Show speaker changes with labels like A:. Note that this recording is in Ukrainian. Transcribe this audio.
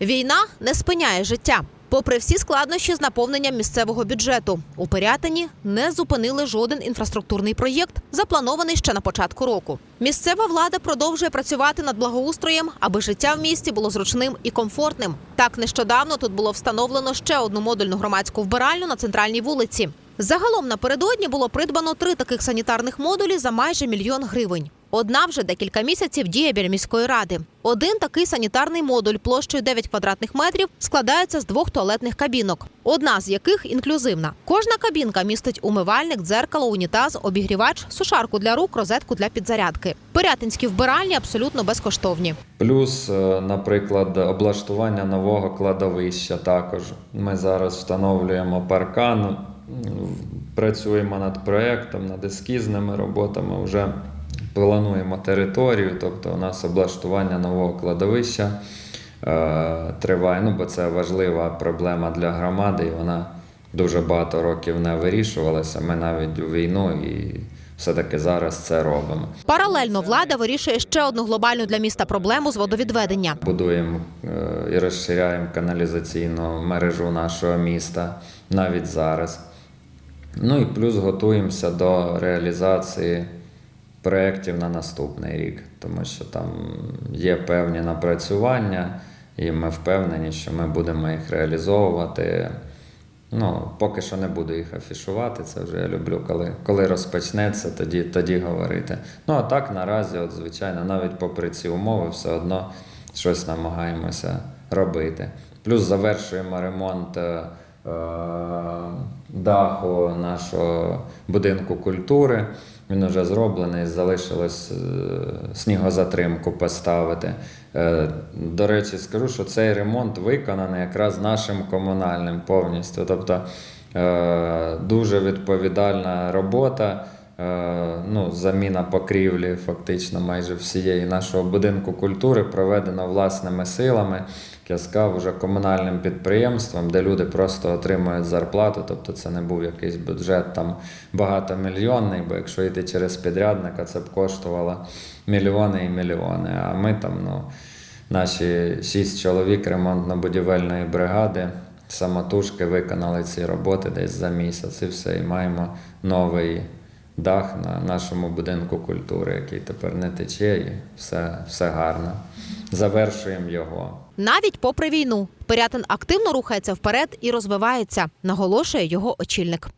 A: Війна не спиняє життя. Попри всі складнощі з наповненням місцевого бюджету, у Пирятині не зупинили жоден інфраструктурний проєкт, запланований ще на початку року. Місцева влада продовжує працювати над благоустроєм, аби життя в місті було зручним і комфортним. Так нещодавно тут було встановлено ще одну модульну громадську вбиральню на центральній вулиці. Загалом напередодні було придбано три таких санітарних модулі за майже мільйон гривень. Одна вже декілька місяців діє біля міської ради. Один такий санітарний модуль площею 9 квадратних метрів складається з двох туалетних кабінок, одна з яких інклюзивна. Кожна кабінка містить умивальник, дзеркало, унітаз, обігрівач, сушарку для рук, розетку для підзарядки. Пирятинські вбиральні абсолютно безкоштовні.
B: Плюс, е, наприклад, облаштування нового кладовища також. Ми зараз встановлюємо паркан, працюємо над проєктом, над ескізними роботами. Вже плануємо територію, тобто у нас облаштування нового кладовища е, триває. Ну, бо це важлива проблема для громади, і вона дуже багато років не вирішувалася. Ми навіть у війну і все-таки зараз це робимо.
A: Паралельно влада вирішує ще одну глобальну для міста проблему з водовідведення.
B: Будуємо е, і розширяємо каналізаційну мережу нашого міста навіть зараз. Ну і плюс готуємося до реалізації проєктів на наступний рік, тому що там є певні напрацювання, і ми впевнені, що ми будемо їх реалізовувати. Ну, поки що не буду їх афішувати, це вже я люблю, коли, коли розпочнеться, тоді, тоді говорити. Ну а так наразі, от, звичайно, навіть попри ці умови, все одно щось намагаємося робити. Плюс завершуємо ремонт е, е, даху нашого будинку культури. Він вже зроблений, залишилось е, снігозатримку поставити. Е, До речі, скажу, що цей ремонт виконаний якраз нашим комунальним повністю. Тобто е, дуже відповідальна робота. Е, Ну, заміна покрівлі фактично майже всієї нашого будинку культури проведена власними силами. Я сказав, вже комунальним підприємством, де люди просто отримують зарплату. Тобто це не був якийсь бюджет там багатомільйонний, бо якщо йти через підрядника, це б коштувало мільйони і мільйони. А ми там, ну, наші шість чоловік ремонтно-будівельної бригади. Самотужки виконали ці роботи десь за місяць і все. І маємо новий дах на нашому будинку культури, який тепер не тече, і все, все гарно. Завершуємо його.
A: Навіть попри війну, Пирятин активно рухається вперед і розвивається, наголошує його очільник.